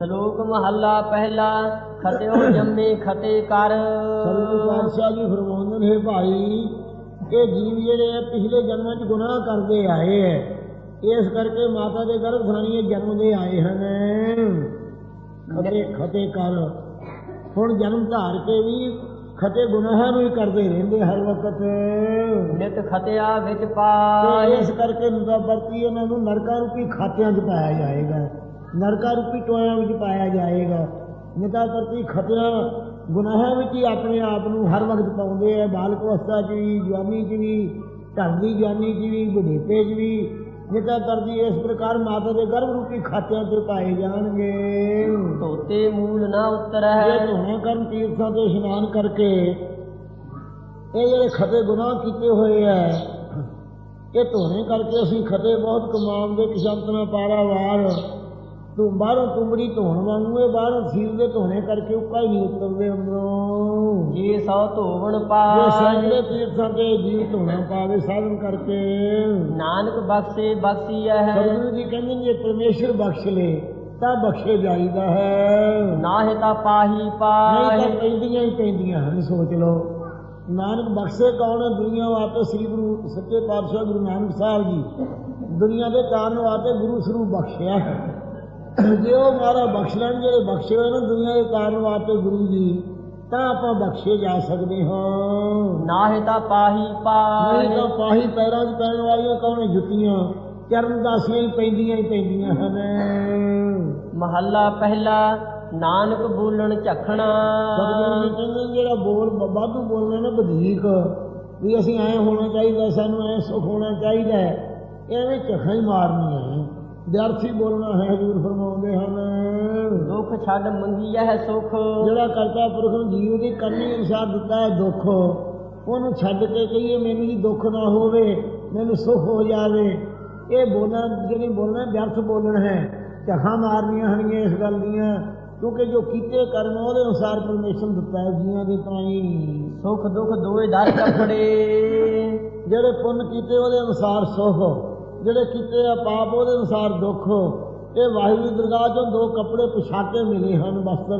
ਸ਼ਲੋਕ ਮਹੱਲਾ ਪਹਿਲਾ ਖਤਿਓ ਜੰਮੇ ਖਤੇ ਕਰ। ਸਤਿਗੁਰੂ ਪਾਤਸ਼ਾਹ ਜੀ ਫਰਮਾਉਂਦੇ ਨੇ ਭਾਈ ਕਿ ਜੀਵ ਜਿਹੜੇ ਆ ਪਿਛਲੇ ਜਨਮਾਂ 'ਚ ਗੁਨਾਹ ਕਰਦੇ ਆਏ ਐ। ਇਸ ਕਰਕੇ ਮਾਤਾ ਦੇ ਗਰਭ ਥਾਣੀਏ ਜਨਮ ਦੇ ਆਏ ਹਨ। ਖਤੇ ਖਤੇ ਕਰ। ਹੁਣ ਜਨਮ ਧਾਰ ਕੇ ਵੀ ਖਤੇ ਗੁਨਾਹਾਂ ਨੂੰ ਹੀ ਕਰਦੇ ਰਹਿੰਦੇ ਹਰ ਵਕਤ। ਨਿਤ ਖਤਿਆ ਵਿੱਚ ਪਾਏ। ਇਸ ਕਰਕੇ ਵਰਤੀ ਇਹਨਾਂ ਨੂੰ ਨਰਕਾਂ ਰੂਪੀ ਖਾਤਿਆਂ 'ਚ ਪਾਇਆ ਜਾਏਗਾ। ਨਰਕਾਂ ਰੂਪੀ ਟੋਇਆਂ ਵਿੱਚ ਪਾਇਆ ਜਾਏਗਾ। ਨਿਦਾ ਵਰਤੀ ਖਤਿਆਂ ਗੁਨਾਹਾਂ ਵਿੱਚ ਹੀ ਆਪਣੇ ਆਪ ਨੂੰ ਹਰ ਵਕਤ ਪਾਉਂਦੇ ਆ। ਬਾਲਕ ਅਵਸਥਾ 'ਚ ਵੀ ਜਵਾਨੀ 'ਚ ਵੀ ਢੰਗੀ ਜਵਾਨੀ 'ਚ ਵੀ ਬੁਢੇਪੇ 'ਚ ਵੀ। ਨਿਦਾ ਵਰਤੀ ਇਸ ਪ੍ਰਕਾਰ ਮਾਤਾ ਦੇ ਗਰਭ ਰੂਪੀ ਖਾਤਿਆਂ 'ਤੇ ਪਾਏ ਜਾਣਗੇ। ਧੋਤੇ ਮੂਲ ਨਾ ਇਹ ਉਤਰਹਿ ਧੋਣੇ ਕਰਨ ਤੀਰਥਾਂ ਤੇ ਇਸ਼ਨਾਨ ਕਰਕੇ ਇਹ ਜਿਹੜੇ ਖਤੇ ਗੁਨਾਹ ਕੀਤੇ ਹੋਏ ਐ ਇਹ ਧੋਣੇ ਕਰਕੇ ਅਸੀਂ ਖਤੇ ਬਹੁਤ ਕਮਾਉਂਦੇ ਕਿਸ਼ੰਤ ਨਾ ਪਾਰਾ ਵਾਰ ਤੂੰ ਬਾਹਰੋਂ ਤੁੰਬੜੀ ਧੋਣ ਵਾਂਗੂ ਇਹ ਬਾਹਰੋਂ ਸੀਰ ਦੇ ਧੋਣੇ ਕਰਕੇ ਉੱਕਾ ਹੀ ਨਹੀਂ ਉਤਰਦੇ ਅੰਦਰੋਂ। ਜੇ ਸੌ ਧੋਵਣ ਜੇ ਪਾਏ ਸੈਂਕੜੇ ਤੀਰਥਾਂ ਤੇ ਜੀਵ ਧੋਣਾ ਪਾਵੇ ਸਾਧਨ ਕਰਕੇ। ਨਾਨਕ ਬਖਸ਼ੇ ਬਖਸ਼ੀਐ ਹੈ। ਸਤਿਗੁਰੂ ਜੀ ਕਹਿੰਦੇ ਨੇ ਜੇ ਪਰਮੇਸ਼ਰ ਬਖਸ਼ ਲੇ ਤਾਂ ਬਖਸ਼ੇ ਜਾਈਦਾ ਹੈ। ਨਾਹਿ ਤਾਂ ਪਾਹੀ ਨਹੀਂ ਤਾਂ ਪੈਂਦੀਆਂ ਹੀ ਪੈਂਦੀਆਂ ਹਨ ਸੋਚ ਲਓ। ਨਾਨਕ ਬਖਸ਼ੇ ਕੌਣ ਹੈ? ਦੁਨੀਆ ਵਾਸਤੇ ਸ੍ਰੀ ਗੁਰੂ ਸੱਚੇ ਪਾਤਸ਼ਾਹ ਗੁਰੂ ਨਾਨਕ ਸਾਹਿਬ ਜੀ। ਦੁਨੀਆ ਦੇ ਕਾਰਨ ਵਾਸਤੇ ਗੁਰੂ ਸਰੂਪ ਬਖਸ਼ਿਆ ਹੈ। ਜੇ ਉਹ ਮਾਰਾ ਬਖਸ਼ ਲੈਣ ਜਿਹੜੇ ਬਖਸ਼ੇ ਹੋਏ ਨੇ ਦੁਨੀਆ ਦੇ ਕਾਰਨ ਵਾਸਤੇ ਗੁਰੂ ਜੀ ਤਾਂ ਆਪਾਂ ਬਖਸ਼ੇ ਜਾ ਸਕਦੇ ਹਾਂ। ਨਾਹਿ ਤਾਂ ਪਾਹੀ ਨਹੀਂ ਪਾਏ ਤਾਂ ਪਾਹੀ ਪੈਰਾਂ 'ਚ ਪੈਣ ਵਾਲੀਆਂ ਕੌਣ ਜੁੱਤੀਆਂ ਚਰਨ ਦਾਸੀਆਂ ਹੀ ਪੈਂਦੀਆਂ ਹੀ ਪੈਂਦੀਆਂ ਹਨ। ਮਹੱਲਾ ਪਹਿਲਾ ਨਾਨਕ ਬੋਲਣ ਝਖਣਾ। ਸਤਿਗੁਰੂ ਜੀ ਕਹਿੰਦੇ ਨੇ ਜਿਹੜਾ ਬੋਲ ਵਾਧੂ ਬੋਲਣਾ ਨਾ ਵਧੇਕ ਵੀ ਅਸੀਂ ਐ ਹੋਣਾ ਚਾਹੀਦਾ ਸਾਨੂੰ ਐ ਸੁਖ ਹੋਣਾ ਚਾਹੀਦਾ ਐਵੇਂ ਝਖਾਂ ਹੀ ਮਾਰਨੀਆਂ ਹੈ ਵਿਅਰਥੀ ਬੋਲਣਾ ਹੈ ਹਜ਼ੂਰ ਫਰਮਾਉਂਦੇ ਹਨ। ਦੁੱਖ ਛੱਡ ਮੰਗੀਐ ਸੁਖ। ਜਿਹੜਾ ਕਰਤਾ ਪੁਰਖ ਨੂੰ ਜੀਵ ਦੀ ਕਰਨੀ ਅਨੁਸਾਰ ਦਿੱਤਾ ਹੈ ਦੁੱਖ। ਉਹਨੂੰ ਛੱਡ ਕੇ ਕਹੀਏ ਮੈਨੂੰ ਜੀ ਦੁੱਖ ਨਾ ਹੋਵੇ ਮੈਨੂੰ ਸੁਖ ਹੋ ਜਾਵੇ। ਇਹ ਬੋਲਣਾ ਜਿਹੜੀ ਬੋਲਣਾ ਵਿਅਰਥ ਬੋਲਣ ਹੈ। ਝਖਾਂ ਮਾਰਨੀਆਂ ਹਣਗੀਆਂ ਇਸ ਗੱਲ ਦੀਆਂ ਕਿਉਂਕਿ ਜੋ ਕੀਤੇ ਕਰਮ ਉਹਦੇ ਅਨੁਸਾਰ ਪਰਮੇਸ਼ਰ ਦਿੱਤਾ ਹੈ ਜੀਵਾਂ ਦੇ ਤਾਈਂ ਸੁਖ ਦੁੱਖ ਦੋਏ ਦਰ ਕੱਪੜੇ ਜਿਹੜੇ ਪੁੰਨ ਕੀਤੇ ਉਹਦੇ ਅਨੁਸਾਰ ਸੁਖ। ਜਿਹੜੇ ਕੀਤੇ ਆ ਪਾਪ ਉਹਦੇ ਅਨੁਸਾਰ ਦੁੱਖ। ਇਹ ਵਾਹਿਗੁਰੂ ਦਰਗਾਹ ਚੋਂ ਦੋ ਕੱਪੜੇ ਪੁਸ਼ਾਕੇ ਮਿਲੇ ਹਨ ਵਸਤਰ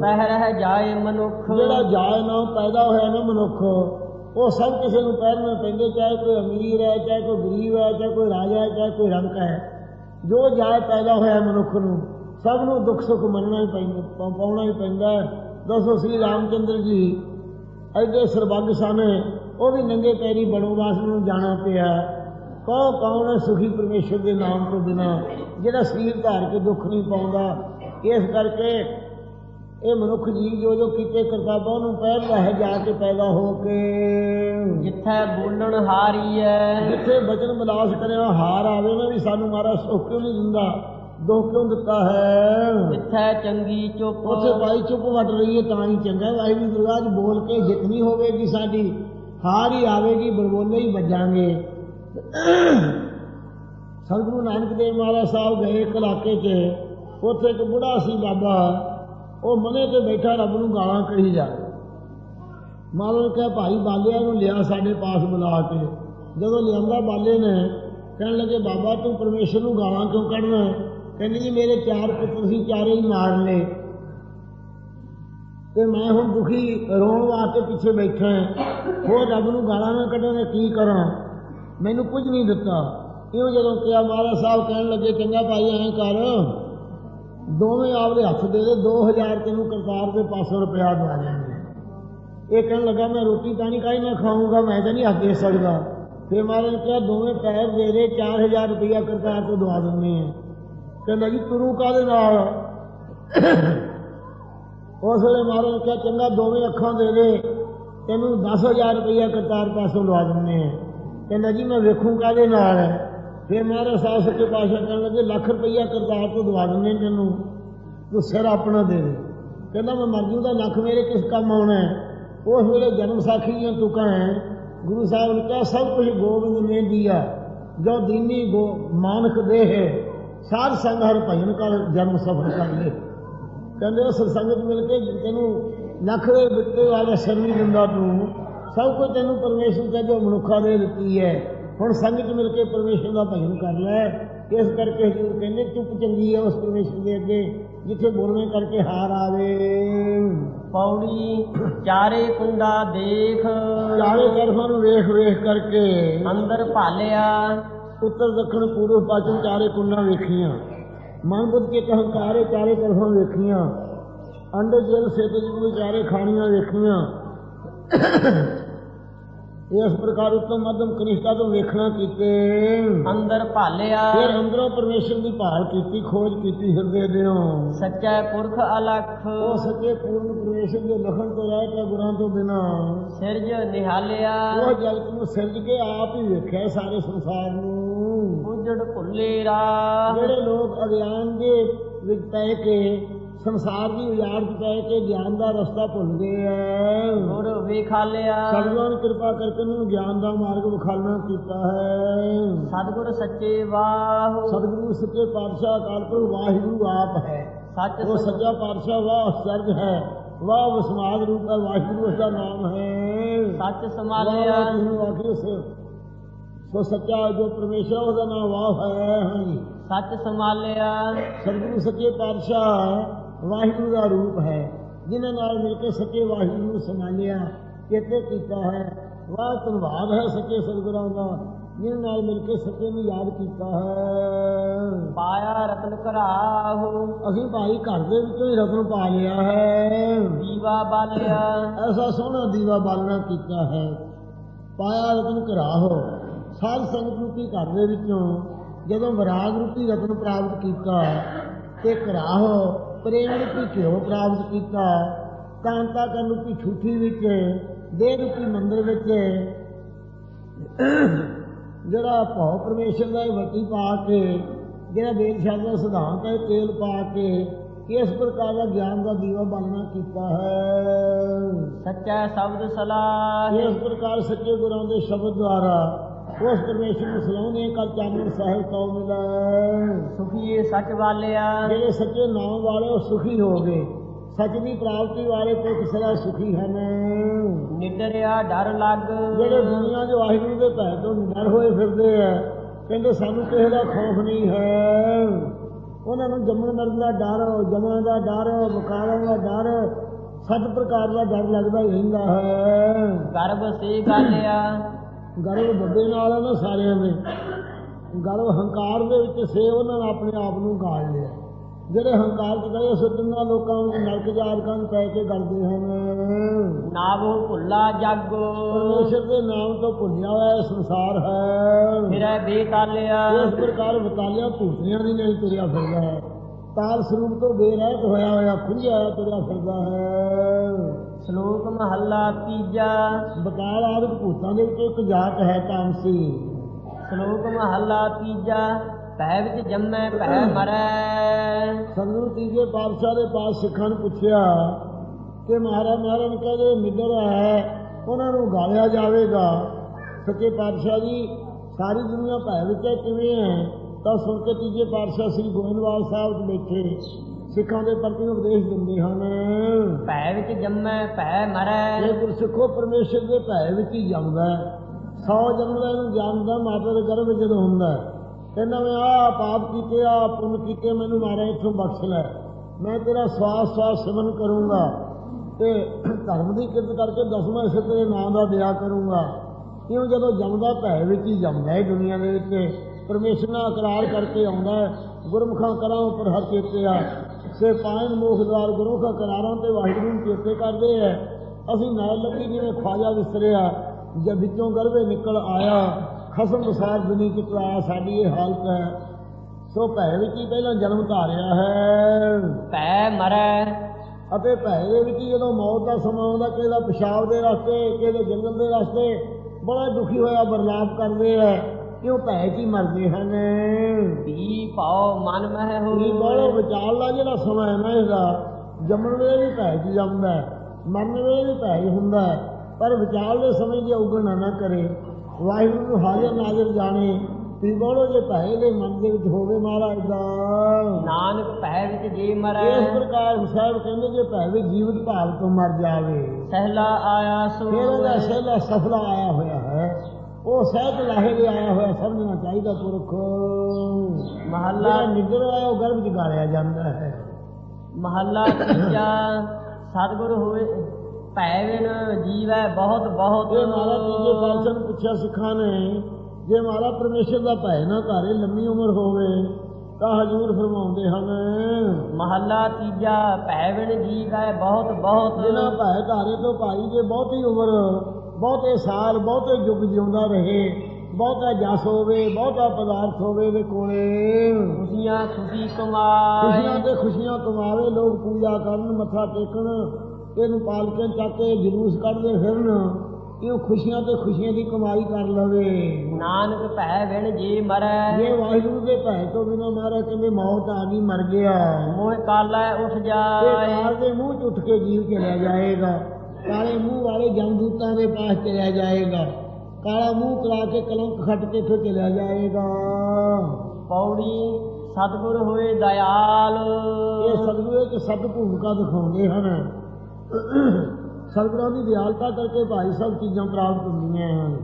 ਪਹਿ ਰਹਿ ਜਾਏ ਮਨੁੱਖ। ਜਿਹੜਾ ਜਾਇ ਨਾ ਪੈਦਾ ਹੋਇਆ ਨਾ ਮਨੁੱਖ। ਉਹ ਸਭ ਕਿਸੇ ਨੂੰ ਪਹਿਨਣੇ ਪੈਂਦੇ ਚਾਹੇ ਕੋਈ ਅਮੀਰ ਹੈ ਚਾਹੇ ਕੋਈ ਗਰੀਬ ਹੈ ਚਾਹੇ ਕੋਈ ਰਾਜਾ ਹੈ ਚਾਹੇ ਕੋਈ ਰੰਕ ਹੈ। ਜੋ ਜਾਇ ਪੈਦਾ ਹੋਇਆ ਮਨੁੱਖ ਨੂੰ। ਸਭ ਨੂੰ ਦੁੱਖ ਸੁੱਖ ਮੰਨਣਾ ਹੀ ਪੈਂਦਾ ਪਾਉਣਾ ਹੀ ਪੈਂਦਾ ਹੈ। ਦੱਸੋ ਸ੍ਰੀ ਰਾਮਚੰਦਰ ਜੀ ਐਡੇ ਸਰਬੱਗ ਸਨ। ਉਹ ਵੀ ਨੰਗੇ ਪੈਰੀ ਬਣੋਵਾਸ ਨੂੰ ਜਾਣਾ ਪਿਆ। ਕੌਣ ਕੌਣ ਹੈ ਸੁਖੀ ਪਰਮੇਸ਼ਰ ਦੇ ਨਾਮ ਤੋਂ ਬਿਨਾ? ਜਿਹੜਾ ਸਰੀਰ ਧਾਰ ਕੇ ਦੁੱਖ ਨਹੀਂ ਪਾਉਂਦਾ ਇਸ ਕਰਕੇ ਇਹ ਮਨੁੱਖ ਜੀਵ ਜੋ ਜੋ ਕੀਤੇ ਕਰਤੱਵਾਂ ਉਹਨੂੰ ਪਹਿਨਦਾ ਹੈ ਜਾ ਕੇ ਪੈਦਾ ਹੋ ਕੇ ਜਿੱਥੈ ਬੋਲਣ ਹਾਰੀਐ ਜਿੱਥੇ ਬਚਨ ਬਲਾਸ ਕਰਿਆ ਹਾਰ ਆਵੇ ਨਾ ਵੀ ਸਾਨੂੰ ਮਹਾਰਾਜ ਸੁੱਖ ਕਿਉਂ ਨਹੀਂ ਦਿੰਦਾ? ਦੁੱਖ ਕਿਉਂ ਦਿੱਤਾ ਹੈ? ਜਿੱਥੈ ਚੰਗੀ ਚੁੱਪ। ਉੱਥੇ ਬਾਈ ਚੁੱਪ ਵਟ ਰਹੀ ਹੈ ਤਾਂ ਹੀ ਚੰਗਾ ਵਾਹਿਗੁਰੂ ਦੁਰਗਾ ਜੀ ਬੋਲ ਕੇ ਜਿਤਨੀ ਹੋਵੇਗੀ ਸਾਡੀ। ਹਾਰ ਹੀ ਆਵੇਗੀ ਬਰਬੋਲੇ ਹੀ ਵੱਜਾਂਗੇ। ਸਤਿਗੁਰੂ ਨਾਨਕ ਦੇਵ ਮਹਾਰਾਜ ਸਾਹਿਬ ਗਏ ਇੱਕ ਇਲਾਕੇ 'ਚ। ਉੱਥੇ ਇੱਕ ਬੁੜਾ ਸੀ ਬਾਬਾ। ਉਹ ਮਨੇ ਤੇ ਬੈਠਾ ਰੱਬ ਨੂੰ ਗਾਲਾਂ ਕਹੀ ਜਾ ਮਾਲੋ ਨੇ ਕਿਹਾ, ਭਾਈ ਬਾਲਿਆ ਨੂੰ ਲਿਆ ਸਾਡੇ ਪਾਸ ਬੁਲਾ ਕੇ। ਜਦੋਂ ਲਿਆਂਦਾ ਬਾਲੇ ਨੇ, ਕਹਿਣ ਲੱਗੇ, ਬਾਬਾ, ਤੂੰ ਪਰਮੇਸ਼ਰ ਨੂੰ ਗਾਲਾਂ ਕਿਉਂ ਕੱਢਣਾ ਹੈ? ਕਹਿੰਦੇ, ਜੀ, ਮੇਰੇ ਚਾਰ ਪੁੱਤਰ ਸੀ, ਚਾਰੇ ਹੀ ਮਾਰ ਲਏ। ਤੇ ਮੈਂ ਹੁਣ ਦੁਖੀ ਰੋਣ ਵਾਸਤੇ ਪਿੱਛੇ ਬੈਠਾ ਹਾਂ। ਹੋਰ ਰੱਬ ਨੂੰ ਗਾਲਾਂ ਨਾ ਕੱਢਣ ਮੈਂ ਕੀ ਕਰਾਂ? ਮੈਨੂੰ ਕੁਝ ਨਹੀਂ ਦਿੱਤਾ। ਇਉਂ ਜਦੋਂ ਕਿਹਾ ਮਹਾਰਾਜ ਸਾਹਿਬ ਕਹਿਣ ਲੱਗੇ, ਚੰਗਾ ਭਾਈ, ਐਂ ਕਰ। ਦੋਵੇਂ ਆਪਦੇ ਹੱਥ ਦੇ ਦੇ 2000 ਤੈਨੂੰ ਕਰਤਾਰ ਦੇ ਪਾਸੋਂ ਰੁਪਇਆ ਦਵਾ ਦੇਣਗੇ। ਇਹ ਕਹਿਣ ਲੱਗਾ, ਮੈਂ ਰੋਟੀ ਪਾਣੀ ਕਾਹੀ ਨਾ ਖਾਊਂਗਾ, ਮੈਂ ਤਾਂ ਨਹੀਂ ਹੱਥ ਦੇ ਸਕਦਾ। ਫਿਰ ਮਹਾਰਾਜ ਨੇ ਕਿਹਾ, ਦੋਵੇਂ ਪੈਰ ਦੇ ਦੇ 4000 ਰੁਪਇਆ ਕਰਤਾਰ ਤੋਂ ਦਵਾ ਦਿੰਦੇ ਆ। ਕਹਿੰਦਾ ਜੀ, ਤੁਰੂ ਕਾਹਦੇ ਨਾਲ? ਉਸ ਵੇਲੇ ਮਹਾਰਾਜ ਨੇ ਕਿਹਾ, ਚੰਗਾ, ਦੋਵੇਂ ਅੱਖਾਂ ਦੇ ਦੇ, ਤੈਨੂੰ 10000 ਰੁਪਇਆ ਕਰਤਾਰ ਪਾਸੋਂ ਲਵਾ ਦਿੰਦੇ ਆ। ਕਹਿੰਦਾ ਜੀ ਮੈਂ ਵੇਖੂੰ ਕਾਹਦੇ ਨਾਲ ਫਿਰ ਮਹਾਰਾਜ ਸਾਹਿਬ ਸੱਚੇ ਪਾਤਸ਼ਾਹ ਕਹਿਣ ਲੱਗੇ, ਲੱਖ ਰੁਪਇਆ ਕਰਤਾਰ ਤੋਂ ਦਵਾ ਦਿੰਦੇ ਆ ਤੈਨੂੰ, ਤੂੰ ਸਿਰ ਆਪਣਾ ਦੇ ਦੇ। ਕਹਿੰਦਾ ਮੈਂ ਮਰ ਜੂਦਾ ਲੱਖ ਮੇਰੇ ਕਿਸ ਕੰਮ ਆਉਣਾ ਹੈ? ਉਸ ਵੇਲੇ ਜਨਮ ਸਾਖੀ ਦੀਆਂ ਤੁਕਾਂ ਹੈ। ਗੁਰੂ ਸਾਹਿਬ ਨੇ ਕਿਹਾ, ਸਭ ਕੁਝ ਗੋਬਿੰਦ ਨੇ ਦਿਆ। ਜੋ ਦੀਨੀ ਗੋ ਮਾਨਕ ਦੇਹ ਸਾਧ ਸੰਗ ਹਰ ਭਜਨ ਕਰ, ਜਨਮ ਸਫਲ ਕਰ ਲੈ। ਕਹਿੰਦੇ ਉਸ ਸੰਗਤ ਮਿਲ ਕੇ ਤੈਨੂੰ ਲੱਖ ਦੇ ਬਿੱਤੇ ਵਾਲਾ ਸਿਰ ਨਹੀਂ ਦਿੰਦਾ ਤੂੰ। ਸਭ ਕੁਝ ਤੈਨੂੰ ਪਰਮੇਸ਼ਰ ਦਾ ਜੋ ਮਨੁੱਖਾ ਦੇ ਦਿੱਤੀ ਹੈ। ਹੁਣ ਸੰਗਤ ਮਿਲ ਕੇ ਪਰਮੇਸ਼ਰ ਦਾ ਭਜਨ ਕਰ ਲੈ। ਇਸ ਕਰਕੇ ਹਜ਼ੂਰ ਕਹਿੰਦੇ ਚੁੱਪ ਚੰਗੀ ਹੈ ਉਸ ਪਰਮੇਸ਼ਰ ਦੇ ਅੱਗੇ ਜਿੱਥੇ ਬੋਲਣੇ ਕਰਕੇ ਹਾਰ ਆਵੇ। ਪੌੜੀ ਚਾਰੇ ਕੁੰਡਾ ਦੇਖ। ਚਾਰੇ ਤਰਫਾਂ ਨੂੰ ਵੇਖ ਵੇਖ ਕਰਕੇ ਅੰਦਰ ਭਾਲਿਆ। ਉੱਤਰ ਦੱਖਣ ਪੂਰਬ ਪੱਛਮ ਚਾਰੇ ਕੁੰਡਾਂ ਵੇਖੀਆਂ। ਮਨ ਬੁੱਧ ਕੇ ਹੰਕਾਰੇ ਚਾਰੇ ਤਰਫਾਂ ਵੇਖੀਆਂ। ਅੰਡ ਜਲ ਸੇਤ ਜੀ ਚਾਰੇ ਖਾਣੀਆਂ ਵੇਖੀਆਂ। ਇਸ ਪ੍ਰਕਾਰ ਉੱਤਮ ਮੱਧਮ ਕਨਿਸ਼ਟਾ ਤੋਂ ਵੇਖਣਾ ਕੀਤੇ। ਅੰਦਰ ਭਾਲਿਆ। ਫਿਰ ਅੰਦਰੋਂ ਪਰਮੇਸ਼ਰ ਦੀ ਭਾਲ ਕੀਤੀ ਖੋਜ ਕੀਤੀ ਹਿਰਦੇ ਦਿਓ। ਸੱਚਾ ਪੁਰਖ ਅਲਖ। ਉਹ ਸੱਚੇ ਪੂਰਨ ਪਰਮੇਸ਼ਰ ਦੇ ਲਖਣ ਤੋਂ ਰਹਿ ਕੇ ਗੁਰਾਂ ਤੋਂ ਬਿਨਾ। ਸਿਰਜ ਨਿਹਾਲਿਆ। ਉਹ ਜਗਤ ਨੂੰ ਸਿਰਜ ਕੇ ਆਪ ਹੀ ਵੇਖਿਆ ਸਾਰੇ ਸੰਸਾਰ ਨੂੰ। ਉਜੜ ਭੁੱਲੇ ਰਾਹ। ਜਿਹੜੇ ਲੋਕ ਅਗਿਆਨ ਦੇ ਵਿੱਚ ਪੈ ਕੇ ਸੰਸਾਰ ਦੀ ਉਜਾੜ 'ਚ ਪੈ ਕੇ ਗਿਆਨ ਦਾ ਰਸਤਾ ਭੁੱਲ ਗਏ ਐ ਗੁਰ ਵੇਖਾਲਿਆ ਸਤਿਗੁਰਾਂ ਨੇ ਕਿਰਪਾ ਕਰਕੇ ਨੂੰ ਗਿਆਨ ਦਾ ਮਾਰਗ ਵਿਖਾਲਣਾ ਕੀਤਾ ਹੈ। ਸਤਿਗੁਰ ਸੱਚੇ ਵਾਹ। ਸਤਿਗੁਰੂ ਸੱਚੇ ਪਾਤਸ਼ਾਹ ਅਕਾਲ ਪੁਰਖ ਵਾਹਿਗੁਰੂ ਆਪ ਹੈ। ਸੱਚ ਉਹ ਸੱਚਾ। ਪਾਤਸ਼ਾਹ ਵਾਹ ਸਰਜ ਹੈ। ਵਾਹ ਵਸਮਾਦ ਰੂਪ ਹੈ ਵਾਹਿਗੁਰੂ ਉਸ ਦਾ ਨਾਮ ਹੈ। ਸੱਚ ਆਖੀ ਸੋ ਸੱਚਾ ਜੋ ਪਰਮੇਸ਼ਰ ਉਹਦਾ ਨਾਮ ਵਾਹ ਹੈ। ਸੱਚ ਸੰਭਾਲਿਆ ਸਤਿਗੁਰੂ ਸੱਚੇ ਪਾਤਸ਼ਾਹ ਵਾਹਿਗੁਰੂ ਦਾ ਰੂਪ ਹੈ ਜਿਨ੍ਹਾਂ ਨਾਲ ਮਿਲ ਕੇ ਸੱਚੇ ਵਾਹਿਗੁਰੂ ਨੂੰ ਸੰਭਾਲਿਆ ਚੇਤੇ ਕੀਤਾ ਹੈ। ਵਾਹ ਧੰਨਵਾਦ ਹੈ ਸੱਚੇ ਸਤਿਗੁਰਾਂ ਦਾ ਜਿਨ੍ਹਾਂ ਨਾਲ ਮਿਲ ਕੇ ਸੱਚੇ ਨੂੰ ਯਾਦ ਕੀਤਾ ਹੈ। ਪਾਇਆ ਰਤਨ ਘਰਾਹੋ ਅਸੀਂ ਭਾਈ ਘਰ ਦੇ ਵਿੱਚੋਂ ਹੀ ਰਤਨ ਪਾ ਲਿਆ ਹੈ। ਦੀਵਾ ਬਾਲਿਆ। ਐਸਾ ਸੋਹਣਾ ਦੀਵਾ ਬਾਲਣਾ ਕੀਤਾ ਹੈ। ਪਾਇਆ ਰਤਨ ਘਰਾਹੋ ਸਾਧ ਸੰਗਤ ਰੂਪੀ ਘਰ ਦੇ ਵਿੱਚੋਂ ਜਦੋਂ ਵਿਰਾਗ ਰੂਪੀ ਰਤਨ ਪ੍ਰਾਪਤ ਕੀਤਾ ਤੇ ਘਰਾਹੋ ਪ੍ਰੇਮ ਰੂਪੀ ਘਿਓ ਪ੍ਰਾਪਤ ਕੀਤਾ ਕਾਂਤਾ ਕਰਨ ਰੂਪੀ ਛੂਠੀ ਵਿੱਚ ਦੇਹ ਰੂਪੀ ਮੰਦਰ ਵਿੱਚ। ਜਿਹੜਾ ਭਉ ਪਰਮੇਸ਼ਰ ਦਾ ਵਟੀ ਪਾ ਕੇ ਜਿਹੜਾ ਵੇਦ ਸ਼ਬਦ ਦਾ ਸਿਧਾਂਤ ਹੈ ਤੇਲ ਪਾ ਕੇ ਇਸ ਪ੍ਰਕਾਰ ਦਾ ਗਿਆਨ ਦਾ ਦੀਵਾ ਬਾਲਣਾ ਕੀਤਾ ਹੈ। ਸੱਚਾ ਸ਼ਬਦ ਸਲਾਹ ਇਸ ਪ੍ਰਕਾਰ ਸੱਚੇ ਗੁਰਾਂ ਦੇ ਸ਼ਬਦ ਦੁਆਰਾ ਉਸ ਪਰਮੇਸ਼ਰ ਨੂੰ ਸਲਾਉਂਦੇ ਕਰ ਚਾਨਣ ਸਾਹਿਬ ਤੋਂ ਮਿਲਾ। ਸੁਖੀਏ ਸੱਚ ਵਾਲਿਆ। ਜਿਹੜੇ ਸੱਚੇ ਨਾਮ ਵਾਲੇ ਉਹ ਸੁਖੀ ਹੋ ਗਏ। ਸੱਚ ਦੀ ਪ੍ਰਾਪਤੀ ਵਾਲੇ ਪੁਰਖ ਸਦਾ ਸੁਖੀ ਹਨ। ਨਿਡਰਿਆ ਡਰ ਲੱਗ। ਜਿਹੜੇ ਦੁਨੀਆ ਦੇ ਵਾਹਿਗੁਰੂ ਦੇ ਭੈ ਤੋਂ ਡਰ ਹੋਏ ਫਿਰਦੇ ਆ ਕਹਿੰਦੇ ਸਾਨੂੰ ਕਿਸੇ ਦਾ ਖੌਫ ਨਹੀਂ ਹੈ। ਉਹਨਾਂ ਨੂੰ ਜੰਮਣ ਮਰਨ ਦਾ ਡਰ ਜਮਾਂ ਦਾ ਡਰ ਮੁਕਾਲਾਂ ਦਾ ਡਰ ਸੱਤ ਪ੍ਰਕਾਰ ਦਾ ਡਰ ਲੱਗਦਾ ਹੀ ਰਹਿੰਦਾ ਹੈ। ਗਰਭ ਸੇ ਗਾਲਿਆ। ਗਰਵ ਵੱਡੇ ਨਾਲ ਹੈ ਨਾ ਸਾਰਿਆਂ ਦੇ। ਗਰਵ ਹੰਕਾਰ ਦੇ ਵਿੱਚ ਸੇ ਉਹਨਾਂ ਨੇ ਆਪਣੇ ਆਪ ਨੂੰ ਗਾਲ ਲਿਆ। ਜਿਹੜੇ ਹੰਕਾਰ ਚ ਗਏ ਸੱਜਣਾ ਲੋਕਾਂ ਨੂੰ ਨਰਕ ਜਾਰਕਾਂ ਨੂੰ ਪੈ ਕੇ ਗਲਦੇ ਹਨ। ਨਾਵੋ ਭੁੱਲਾ ਜਗ। ਪਰਮੇਸ਼ਰ ਦੇ ਨਾਮ ਤੋਂ ਭੁੱਲਿਆ ਹੋਇਆ ਸੰਸਾਰ ਹੈ। ਫਿਰੈ ਬੇਤਾਲਿਆ। ਇਸ ਪ੍ਰਕਾਰ ਬਤਾਲਿਆ ਭੂਤਿਆਂ ਦੀ ਨਹੀਂ ਤੁਰਿਆ ਫਿਰਦਾ ਹੈ। ਤਾਰ ਸਰੂਪ ਤੋਂ ਬੇਰਹਿਤ ਹੋਇਆ ਹੋਇਆ ਖੁੰਝਿਆ ਹੋਇਆ ਤੁਰਿਆ ਫਿਰਦਾ ਹੈ। ਸ਼ਲੋਕ ਮਹੱਲਾ ਤੀਜਾ। ਬਕਾਲ ਆਦਿਕ ਭੂਤਾਂ ਦੇ ਵਿੱਚ ਇੱਕ ਜਾਤ ਹੈ ਤਾਮਸੀ ਸ਼ਲੋਕ ਮਹੱਲਾ ਤੀਜਾ ਭੈ ਵਿੱਚ ਜੰਮੈ ਭੈ ਮਰੈ। ਸੰਗਰੂ ਤੀਜੇ ਪਾਤਸ਼ਾਹ ਦੇ ਪਾਸ ਸਿੱਖਾਂ ਨੂੰ ਪੁੱਛਿਆ ਕਿ ਮਹਾਰਾਜ ਮਹਾਰਾਜ ਨੂੰ ਕਹਿੰਦੇ ਨਿੱਡਰ ਹੈ ਉਹਨਾਂ ਨੂੰ ਗਾਲਿਆ ਜਾਵੇਗਾ। ਸੱਚੇ ਪਾਤਸ਼ਾਹ ਜੀ ਸਾਰੀ ਦੁਨੀਆ ਭੈ ਵਿੱਚ ਕਿਵੇਂ ਹੈ? ਤਾਂ ਸੁਣ ਕੇ ਤੀਜੇ ਪਾਤਸ਼ਾਹ ਸ੍ਰੀ ਗੋਇੰਦਵਾਲ ਸਾਹਿਬ ਬੈਠੇ। ਸਿੱਖਾਂ ਦੇ ਪ੍ਰਤੀ ਉਪਦੇਸ਼ ਦਿੰਦੇ ਹਨ। ਭੈ ਵਿੱਚ ਜੰਮੈ ਭੈ ਮਰੈ। ਇਹ ਗੁਰਸਿੱਖੋ ਪਰਮੇਸ਼ਰ ਦੇ ਭੈ ਵਿੱਚ ਹੀ ਜੰਮਦਾ 100 ਜਨਮ ਦਾ ਇਹਨੂੰ ਜਾਣਦਾ ਮਾਤਾ ਦੇ ਗਰਭ ਵਿੱਚ ਜਦੋਂ ਹੁੰਦਾ ਕਹਿੰਦਾ ਮੈਂ ਆ ਪਾਪ ਕੀਤੇ ਆ ਪੁੰਨ ਕੀਤੇ ਮੈਨੂੰ ਮਾਰਾ ਇੱਥੋਂ ਬਖਸ਼ ਲੈ। ਮੈਂ ਤੇਰਾ ਸਵਾਸ ਸਵਾਸ ਸਿਮਰਨ ਕਰੂੰਗਾ ਤੇ ਧਰਮ ਦੀ ਕਿਰਤ ਕਰਕੇ ਦਸਵਾਂ ਹਿੱਸਾ ਤੇਰੇ ਨਾਮ ਦਾ ਦਿਆ ਕਰੂੰਗਾ। ਕਿਉਂ ਜਦੋਂ ਜੰਮਦਾ ਭੈ ਵਿੱਚ ਹੀ ਜੰਮਦਾ ਹੈ ਦੁਨੀਆ ਦੇ ਵਿੱਚ ਪਰਮੇਸ਼ਰ ਨਾਲ ਇਕਰਾਰ ਕਰਕੇ ਆਉਂਦਾ ਗੁਰਮੁਖਾਂ ਕਰਾਂ ਉੱਪਰ ਹਰ ਚੇਤੇ ਆ। ਸੇ ਪਾਇਨ ਮੋਖਦਾਰ ਗੁਰੂ ਕਾ ਕਰਾਰਾਂ ਤੇ ਵਾਹਿਗੁਰੂ ਨੂੰ ਚੇਤੇ ਕਰਦੇ ਐ ਅਸੀਂ ਨਾਲ ਲੱਗੀ ਜਿਵੇਂ ਖਵਾਜਾ ਵਿਸਰਿਆ ਜਦ ਵਿੱਚੋਂ ਗਰਭੇ ਨਿਕਲ ਆਇਆ ਖਸਮ ਵਸਾਰ ਦੁਨੀ ਚ ਆਇਆ ਸਾਡੀ ਇਹ ਹਾਲਤ ਹੈ। ਸੋ ਭੈ ਵਿੱਚ ਹੀ ਪਹਿਲਾਂ ਜਨਮ ਧਾਰਿਆ ਹੈ। ਭੈ ਮਰੈ। ਅਤੇ ਭੈ ਦੇ ਵਿੱਚ ਹੀ ਜਦੋਂ ਮੌਤ ਦਾ ਸਮਾਂ ਆਉਂਦਾ ਕਿਸੇ ਦਾ ਪਿਸ਼ਾਬ ਦੇ ਰਸਤੇ ਕਿਸੇ ਦੇ ਜੰਗਲ ਦੇ ਰਸਤੇ ਬੜਾ ਦੁਖੀ ਹੋਇਆ ਬਰਲਾਪ ਕਰਦੇ ਐ ਕਿਉਂ ਭੈ ਹੀ ਮਰਦੇ ਹਨ? ਵੀ ਭਾਉ ਮਨ ਮਹਿ ਹੋ ਬਾਹਰੋਂ ਵਿਚਾਰਲਾ ਜਿਹੜਾ ਸਮਾਂ ਹੈ ਨਾ ਇਹਦਾ। ਜੰਮਣ ਵੇਲੇ ਵੀ ਭੈ ਚ ਜੰਮਦਾ ਮਰਨ ਵੇਲੇ ਵੀ ਭੈ ਹੀ ਹੁੰਦਾ। ਪਰ ਵਿਚਾਰਲੇ ਸਮੇਂ ਜੇ ਉਗਣ ਨਾ ਕਰੇ। ਵਾਹਿਗੁਰੂ ਨੂੰ ਹਾਜ਼ਰ ਨਾਜ਼ਰ ਜਾਣੇ। ਵੀ ਬਾਹਰੋਂ ਜੇ ਭੈ ਦੇ ਮਨ ਦੇ ਵਿੱਚ ਹੋਵੇ ਮਹਾਰਾਜ ਦਾ। ਨਾਨਕ ਭੈ ਵਿੱਚ ਜੇ ਮਰੈ। ਇਸ ਪ੍ਰਕਾਰ ਸਾਹਿਬ ਕਹਿੰਦੇ ਜੇ ਭੈ ਵਿੱਚ ਜੀਵਤ ਭਾਵ ਤੋਂ ਮਰ ਜਾਵੇ। ਸਹਿਲਾ ਆਇਆ ਸੋ ਫਿਰ ਉਹਦਾ ਸਹਿਲਾ ਸਫਲਾ ਆਇਆ ਹੋਇਆ ਹੈ। ਉਹ ਸਹਿਜ ਲਾਹੇ ਦੇ ਆਇਆ ਹੋਇਆ ਸਮਝਣਾ ਚਾਹੀਦਾ ਪੁਰਖ। ਮਹੱਲਾ ਨਿਗਰ ਆਇਆ ਉਹ ਗਰਭ ਚ ਗਾਲਿਆ ਜਾਂਦਾ ਹੈ। ਮਹੱਲਾ ਤੀਜਾ ਸਤਿਗੁਰ ਹੋਏ ਭੈ ਬਿਨ ਜੀਵੈ ਬਹੁਤ ਬਹੁਤ। ਇਹ ਮਾਰਾ ਤੀਜੇ ਪਾਤਸ਼ਾਹ ਨੂੰ ਪੁੱਛਿਆ ਸਿੱਖਾਂ ਨੇ ਜੇ ਮਾਰਾ ਪਰਮੇਸ਼ਰ ਦਾ ਭੈ ਨਾ ਧਾਰੇ ਲੰਮੀ ਉਮਰ ਹੋਵੇ ਤਾਂ ਹਜੂਰ ਫਰਮਾਉਂਦੇ ਹਨ। ਮਹੱਲਾ ਤੀਜਾ ਭੈ ਬਿਨ ਜੀਵੈ ਬਹੁਤ ਬਹੁਤ। ਬਿਨਾਂ ਭੈ ਧਾਰੇ ਤੋਂ ਭਾਈ ਜੇ ਬਹੁਤੀ ਉਮਰ ਬਹੁਤੇ ਸਾਲ ਬਹੁਤੇ ਯੁੱਗ ਜਿਉਂਦਾ ਰਹੇ ਬਹੁਤਾ ਜਸ ਹੋਵੇ ਬਹੁਤਾ ਪਦਾਰਥ ਹੋਵੇ ਦੇ ਕੋਲੇ। ਖੁਸ਼ੀਆਂ ਖੁਸ਼ੀ ਖੁਸ਼ੀਆਂ ਕਮਾਏ ਤੇ ਖੁਸ਼ੀਆਂ ਕਮਾਵੇ ਲੋਕ ਪੂਜਾ ਕਰਨ ਮੱਥਾ ਟੇਕਣ ਇਹਨੂੰ ਪਾਲ ਕੇ ਚੱਕ ਕੇ ਜਲੂਸ ਕੱਢਦੇ ਫਿਰਨ ਇਹ ਖੁਸ਼ੀਆਂ ਤੇ ਖੁਸ਼ੀਆਂ ਦੀ ਕਮਾਈ ਕਰ ਲਵੇ। ਨਾਨਕ ਭੈ ਬਿਨ ਜੀ ਮਰੈ। ਜੇ ਵਾਹਿਗੁਰੂ ਦੇ ਭੈ ਤੋਂ ਬਿਨਾਂ ਮਾਰਾ ਕਹਿੰਦੇ ਮੌਤ ਆ ਗਈ ਮਰ ਗਿਆ। ਮੋਹ ਕਾਲੈ ਉੱਠ ਜਾਏ ਕਾਲ ਦੇ ਮੂੰਹ 'ਚ ਉੱਠ ਕੇ ਜੀਵ ਚਲਿਆ ਜਾਏਗਾ। ਕਾਲੇ ਮੂੰਹ ਵਾਲੇ ਜਮਦੂਤਾਂ ਦੇ ਪਾਸ ਚਲਿਆ ਜਾਏਗਾ ਕਾਲਾ ਮੂੰਹ ਕਰਾ ਕੇ ਕਲੰਕ ਖੱਟ ਕੇ ਇੱਥੋਂ ਚਲਿਆ ਜਾਏਗਾ ਪੌੜੀ ਸਤਿਗੁਰ ਹੋਏ ਦਇਆਲ ਇਹ ਸਤਿਗੁਰੂ ਇੱਕ ਸਤ ਭੂਮਿਕਾ ਦਿਖਾਉਂਦੇ ਹਨ ਸਤਿਗੁਰਾਂ ਦੀ ਦਿਆਲਤਾ ਕਰਕੇ ਭਾਈ ਸਭ ਚੀਜ਼ਾਂ ਪ੍ਰਾਪਤ ਹੁੰਦੀਆਂ ਹਨ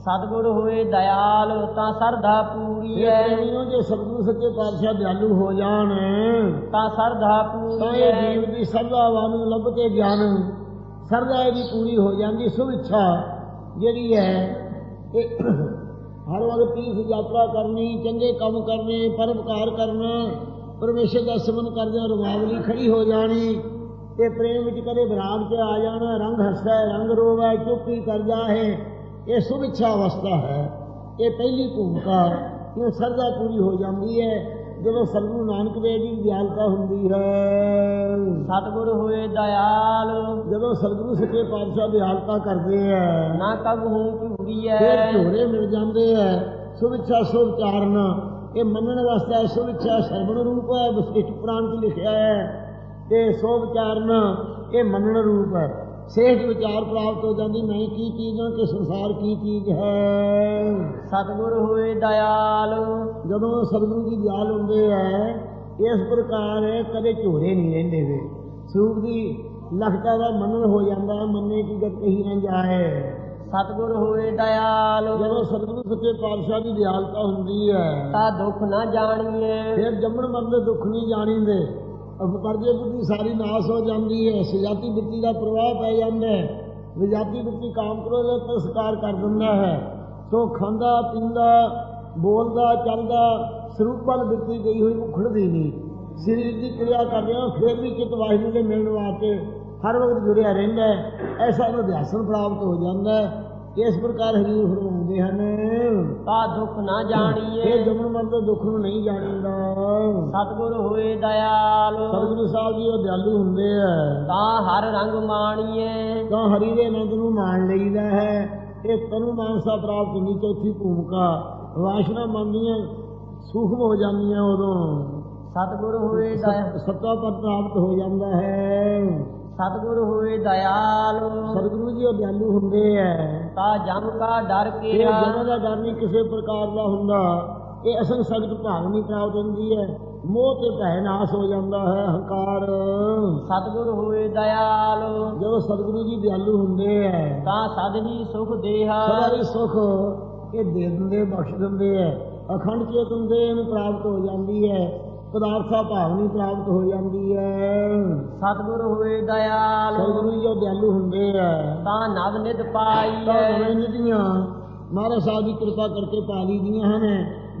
ਸਤਿਗੁਰ ਹੋਏ ਦਇਆਲ ਤਾਂ ਸਰਧਾ ਪੂਰੀ ਇਹ ਹੈ ਪ੍ਰੇਮੀਓ ਜੇ ਸਤਿਗੁਰੂ ਸੱਚੇ ਪਾਤਸ਼ਾਹ ਦਿਆਲੂ ਹੋ ਜਾਣ ਤਾਂ ਸਰਧਾ ਤਾਂ ਪੂਰੀ ਇਹ ਹੈ ਜੀਵ ਦੀ ਸਰਦਾ ਵਾਂਗ ਲੱਭ ਕੇ ਗਿਆਨ ਸਰਦਾ ਇਹਦੀ ਪੂਰੀ ਹੋ ਜਾਂਦੀ ਸੁਭ ਇੱਛਾ ਜਿਹੜੀ ਹੈ, ਇਹ ਹਰ ਵਕਤ ਤੀਰਥ ਯਾਤਰਾ ਕਰਨੀ, ਚੰਗੇ ਕੰਮ ਕਰਨੇ, ਪਰਉਪਕਾਰ ਕਰਨਾ, ਪਰਮੇਸ਼ਰ ਦਾ ਸਿਮਰਨ ਕਰਦੇ ਰਵਾਵਲੀ ਖੜੀ ਹੋ ਜਾਣੀ ਤੇ ਪ੍ਰੇਮ ਵਿੱਚ ਕਦੇ ਵਿਰਾਗ ਤੇ ਆ ਜਾਣਾ, ਰੰਗ ਹੱਸੈ ਰੰਗ ਰੋਵੈ ਚੁੱਪੀ ਕਰ ਜਾਏ ਇਹ ਸੁਭਿਛਾ ਅਵਸਥਾ ਹੈ, ਇਹ ਪਹਿਲੀ ਭੂਮਿਕਾ, ਇਹ ਸਰਦਾ ਪੂਰੀ ਹੋ ਜਾਂਦੀ ਹੈ। ਜਦੋਂ ਸਤਿਗੁਰੂ ਨਾਨਕ ਦੇਵ ਜੀ ਦੀ ਦਿਆਲਤਾ ਹੁੰਦੀ ਹੈ ਸਤਿਗੁਰ ਹੋਏ ਦਇਆਲ। ਜਦੋਂ ਸਤਿਗੁਰੂ ਸੱਚੇ ਪਾਤਸ਼ਾਹ ਦਿਆਲਤਾ ਕਰਦੇ ਹੈ ਨਾ ਕਬ ਹੂੰ ਪੂਰੀ ਫਿਰ ਹੈ ਝੋਰੇ ਮਿਲ ਜਾਂਦੇ ਹੈ ਸੁਭ ਇੱਛਾ ਸੁਭ ਚਾਰਨ ਇਹ ਮੰਨਣ ਵਾਸਤੇ ਇੱਛਾ ਸਰਵਣ ਰੂਪ ਹੈ ਵਿਸ਼ਿਸ਼ਟ ਪ੍ਰਾਨ ਚ ਲਿਖਿਆ ਹੈ। ਤੇ ਸੁਭ ਚਾਰਨ ਇਹ ਮੰਨਣ ਰੂਪ ਹੈ। ਸੇਠ ਵਿਚਾਰ ਪ੍ਰਾਪਤ ਹੋ ਜਾਂਦੀ ਮੈਂ ਕੀ ਚੀਜ਼ ਹਾਂ ਕਿ ਸੰਸਾਰ ਕੀ ਚੀਜ਼ ਹੈ? ਸਤਿਗੁਰ ਹੋਏ ਦਇਆਲ। ਜਦੋਂ ਸਤਿਗੁਰੂ ਜੀ ਦਿਆਲ ਹੁੰਦੇ ਹੈ ਇਸ ਪ੍ਰਕਾਰ ਕਦੇ ਝੋਰੇ ਨਹੀਂ ਰਹਿੰਦੇ ਵੇ। ਸਰੂਪ ਦੀ ਲਖਤਾ ਦਾ ਮੰਨਣ ਹੋ ਜਾਂਦਾ ਮੰਨੇ ਕੀ ਗਤ ਕਹੀ ਨਾ ਜਾਏ। ਸਤਿਗੁਰ ਹੋਏ ਦਇਆਲ। ਜਦੋਂ ਸਤਿਗੁਰੂ ਸੱਚੇ ਪਾਤਸ਼ਾਹ ਦੀ ਦਿਆਲਤਾ ਹੁੰਦੀ ਹੈ ਤਾਂ ਦੁੱਖ ਨਾ ਜਾਣੀਏ। ਫਿਰ ਜੰਮਣ ਮਰਨ ਦੇ ਦੁੱਖ ਨਹੀਂ ਜਾਣੀਂਦੇ। ਅਪਰਜੇ ਬੁੱਧੀ ਸਾਰੀ ਨਾਸ ਹੋ ਜਾਂਦੀ ਹੈ। ਸਜਾਤੀ ਬੁੱਧੀ ਦਾ ਪ੍ਰਵਾਹ ਪੈ ਜਾਂਦਾ ਹੈ। ਵਿਜਾਤੀ ਬੁੱਧੀ ਕਾਮ ਕ੍ਰੋਧ ਦਾ ਤਿਰਸਕਾਰ ਕਰ ਦਿੰਦਾ ਹੈ। ਸੋ ਖਾਂਦਾ, ਪੀਂਦਾ, ਬੋਲਦਾ, ਚੱਲਦਾ, ਸਰੂਪ ਵੱਲ ਬੁੱਧੀ ਗਈ ਹੋਈ ਉਖੜਦੀ ਨਹੀਂ। ਸਰੀਰ ਦੀ ਕਿਰਿਆ ਕਰਦਿਆਂ ਫਿਰ ਵੀ ਚਿਤ ਵਾਹਿਗੁਰੂ ਦੇ ਮਿਲਣ ਵਾਸਤੇ ਹਰ ਵਕਤ ਜੁੜਿਆ ਰਹਿੰਦਾ ਹੈ। ਐਸਾ ਨੂੰ ਅਧਿਆਸਨ ਪ੍ਰਾਪਤ ਹੋ ਜਾਂਦਾ ਹੈ। ਇਸ ਪ੍ਰਕਾਰ ਹਰੀਰ ਫਰਮਾਉਂਦੇ ਹਨ? ਤਾਂ ਦੁੱਖ ਨਾ ਇਹ ਜਾਣੀਏ। ਜਮਨ ਮਰਨ ਦੇ ਦੁੱਖ ਨੂੰ ਨਹੀਂ ਜਾਣੀਂਦਾ। ਸਤਿਗੁਰ ਹੋਏ ਦਇਆਲ। ਸਤਿਗੁਰੂ ਸਾਹਿਬ ਜੀ ਉਹ ਦਿਆਲੂ ਹੁੰਦੇ ਆ। ਤਾਂ ਹਰ ਰੰਗ ਮਾਣੀਏ। ਤਾਂ ਹਰੀ ਦੇ ਆਨੰਦ ਨੂੰ ਮਾਣ ਲਈਦਾ ਹੈ। ਇਹ ਤਨੂ ਮਾਨਸਾ ਪ੍ਰਾਪਤ ਹੁੰਦੀ ਚੌਥੀ ਭੂਮਿਕਾ। ਵਾਸ਼ਨਾ ਮੰਦੀਆਂ ਸੂਖਮ ਹੋ ਜਾਂਦੀਆਂ ਉਦੋਂ। ਸਤਿਗੁਰ ਹੋਏ ਦਇਆਲ ਸੱਤਾ ਪਰ ਪ੍ਰਾਪਤ ਹੋ ਜਾਂਦਾ ਹੈ। ਸਤਿਗੁਰ ਹੋਏ ਦਇਆਲ। ਸਤਿਗੁਰੂ ਜੀ ਉਹ ਦਿਆਲੂ ਹੁੰਦੇ ਆ ਤਾਂ ਜਮ ਕਾ ਡਰ ਕੇ ਜਨਾਂ ਦਾ ਡਰ ਨਹੀਂ ਕਿਸੇ ਪ੍ਰਕਾਰ ਦਾ ਹੁੰਦਾ। ਇਹ ਅਸਲ ਸਖਤ ਭਾਵ ਨਹੀਂ ਪ੍ਰਾਪਤ ਹੁੰਦੀ ਹੈ ਮੋਹ ਤੇ ਭੈ ਨਾਸ ਹੋ ਜਾਂਦਾ ਹੈ ਹੰਕਾਰ। ਸਤਿਗੁਰ ਹੋਏ ਦਇਆਲ। ਜਦੋਂ ਸਤਿਗੁਰੂ ਜੀ ਦਿਆਲੂ ਹੁੰਦੇ ਐ। ਤਾਂ ਸਦ ਹੀ ਸੁਖ ਦੇਹਾ। ਸਦਾ ਹੀ ਸੁਖ ਇਹ ਦੇ ਦਿੰਦੇ ਬਖਸ਼ ਦਿੰਦੇ ਐ। ਅਖੰਡ ਚੇਤਨ ਦੇ ਨੂੰ ਪ੍ਰਾਪਤ ਹੋ ਜਾਂਦੀ ਹੈ ਪਦਾਰਥਾ ਭਾਵਨੀ ਪ੍ਰਾਪਤ ਹੋ ਜਾਂਦੀ ਹੈ। ਸਤਿਗੁਰ ਹੋਏ ਦਇਆਲ। ਸਤਿਗੁਰੂ ਜੀ ਦਿਆਲੂ ਹੁੰਦੇ ਐ ਤਾਂ ਨਵ ਨਿਧ ਤਾਂ ਪਾਈਐ ਨਵੇਂ ਨਿਧੀਆਂ ਮਹਾਰਾਜ ਸਾਹਿਬ ਦੀ ਕਿਰਪਾ ਕਰਕੇ ਪਾ ਲਈ ਦੀਆਂ ਹਨ।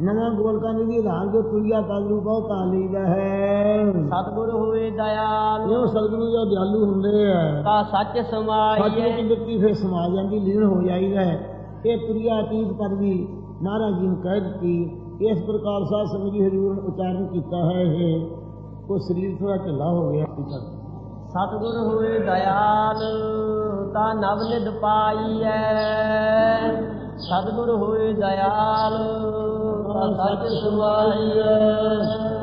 ਨਵਾਂ ਗੋਲਕਾਂ ਦੀ ਆਧਾਰ ਜੋ ਪਦ ਰੂਪ ਉਹ ਪਾ ਲਈਦਾ ਹੈ। ਸਤਿਗੁਰ ਹੋਏ ਦਇਆਲ। ਜੋ ਸਤਿਗੁਰੂ ਜੋ ਦਿਆਲੂ ਹੁੰਦੇ ਐ ਤਾਂ ਸੱਚ ਸੱਚ ਸਮਾਈਐ ਵਿੱਚ ਦਿੱਤੀ ਫਿਰ ਸਮਾ ਜਾਂਦੀ ਲੀਨ ਹੋ ਜਾਈਦਾ ਹੈ। ਇਹ ਤੁਰਿਆ ਅਤੀਤ ਪਦ ਵੀ ਮਹਾਰਾਜ ਜੀ ਨੂੰ ਕਹਿ ਦਿੱਤੀ ਇਸ ਪ੍ਰਕਾਰ ਸਾਧ ਸੰਗਤ ਜੀ ਹਜ਼ੂਰ ਨੇ ਉਚਾਰਨ ਕੀਤਾ ਹੈ ਇਹ। ਉਹ ਸਰੀਰ ਥੋੜਾ ਢਿੱਲਾ ਹੋ ਗਿਆ ਸਤਿਗੁਰ ਹੋਏ ਦਇਆਲ, ਤਾਂ ਨਵ ਨਿਧ ਪਾਈਐ। ਸਤਿਗੁਰ ਹੋਏ ਦਇਆਲ, ਤਾਂ ਸੱਚ ਸਮਾਈਐ